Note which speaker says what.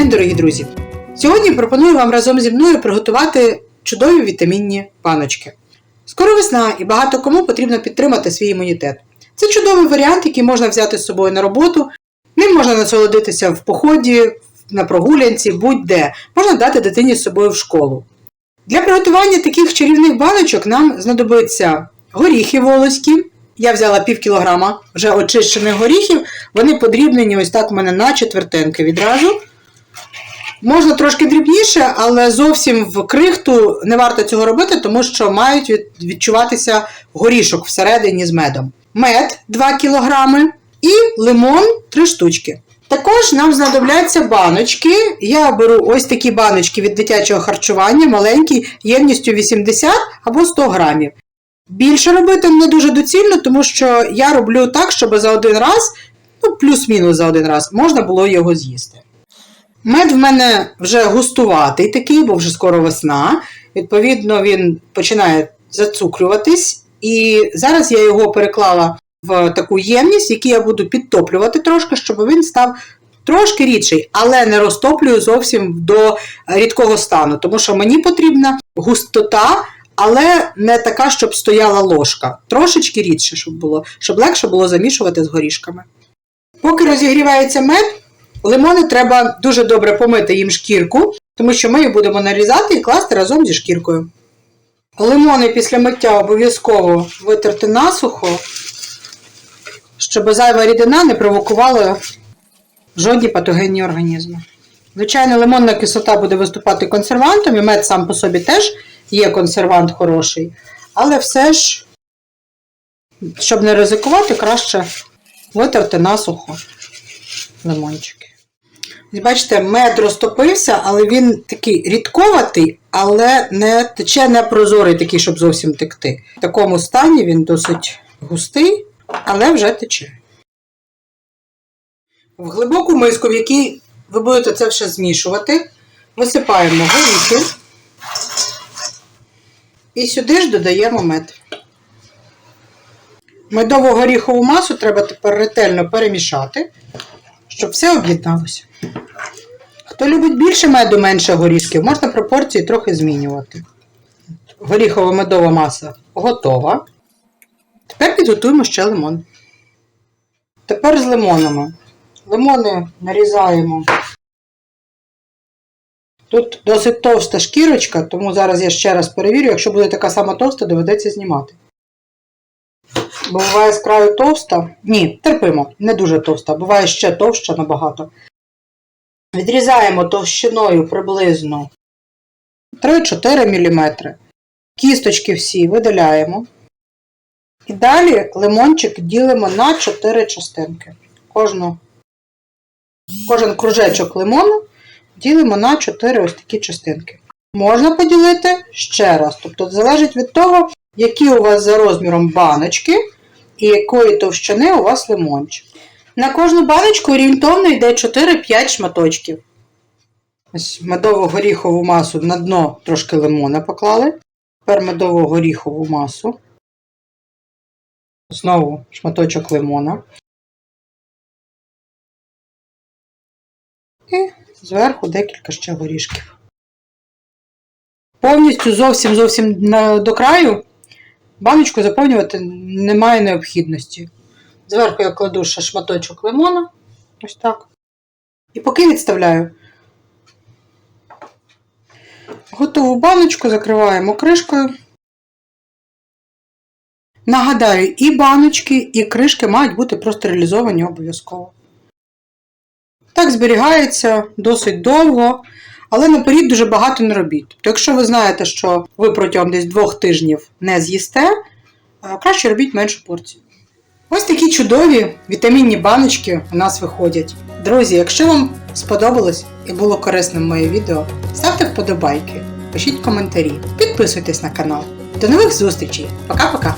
Speaker 1: День, дорогі друзі! Сьогодні пропоную вам разом зі мною приготувати чудові вітамінні баночки. Скоро весна і багато кому потрібно підтримати свій імунітет. Це чудовий варіант, який можна взяти з собою на роботу. Ним можна насолодитися в поході, на прогулянці, будь-де. Можна дати дитині з собою в школу. Для приготування таких чарівних баночок нам знадобиться горіхи волоські. Я взяла пів кілограма вже очищених горіхів. Вони подрібнені ось так у мене на четвертинки відразу. Можна трошки дрібніше, але зовсім в крихту не варто цього робити, тому що мають відчуватися горішок всередині з медом. Мед 2 кг і лимон 3 штучки. Також нам знадобляться баночки. Я беру ось такі баночки від дитячого харчування, маленькі, ємністю 80 або 100 грамів. Більше робити не дуже доцільно, тому що я роблю так, щоб за один раз, ну плюс-мінус за один раз, можна було його з'їсти. Мед в мене вже густуватий такий, бо вже скоро весна. Відповідно, він починає зацукрюватись. І зараз я його переклала в таку ємність, якій я буду підтоплювати трошки, щоб він став трошки рідший, але не розтоплюю зовсім до рідкого стану, тому що мені потрібна густота, але не така, щоб стояла ложка. Трошечки рідше, щоб було, щоб легше було замішувати з горішками. Поки розігрівається мед, лимони треба дуже добре помити їм шкірку, тому що ми їх будемо нарізати і класти разом зі шкіркою. Лимони після миття обов'язково витерти насухо, щоб зайва рідина не провокувала жодні патогенні організми. Звичайно, лимонна кислота буде виступати консервантом, і мед сам по собі теж є консервант хороший, але все ж, щоб не ризикувати, краще витерти насухо лимончики. Бачите, мед розтопився, але він такий рідковатий, але не тече не прозорий, такий, щоб зовсім текти. В такому стані він досить густий, але вже тече. В глибоку миску, в якій ви будете це все змішувати, висипаємо горіхи і сюди ж додаємо мед. Медову горіхову масу треба тепер ретельно перемішати, щоб все об'єдналося. Хто любить більше меду, менше горішків, можна пропорції трохи змінювати. Горіхова медова маса готова. Тепер підготуємо ще лимон. Тепер з лимонами. Лимони нарізаємо. Тут досить товста шкірочка, тому зараз я ще раз перевірю. Якщо буде така сама товста, доведеться знімати. Бо буває з краю товста. Ні, терпимо, не дуже товста, буває ще товща набагато. Відрізаємо товщиною приблизно 3-4 мм. Кісточки всі видаляємо. І далі лимончик ділимо на 4 частинки. Кожну, кожен кружечок лимону ділимо на 4 ось такі частинки. Можна поділити ще раз. Тобто залежить від того, які у вас за розміром баночки і якої товщини у вас лимончик. На кожну баночку орієнтовно йде 4-5 шматочків. Ось медову горіхову масу на дно трошки лимона поклали. Тепер медову горіхову масу. Знову шматочок лимона. І зверху декілька ще горішків. Повністю зовсім зовсім до краю баночку заповнювати немає необхідності. Зверху я кладу ще шматочок лимона. Ось так. І поки відставляю. Готову баночку закриваємо кришкою. Нагадаю, і баночки, і кришки мають бути простерилізовані обов'язково. Так зберігається досить довго, але наперед дуже багато не робіть. Тобто, якщо ви знаєте, що ви протягом десь двох тижнів не з'їсте, е, краще робіть меншу порцію. Ось такі чудові вітамінні баночки у нас виходять. Друзі, якщо вам сподобалось і було корисним моє відео, ставте вподобайки, пишіть коментарі, підписуйтесь на канал. До нових зустрічей! Пока-пока!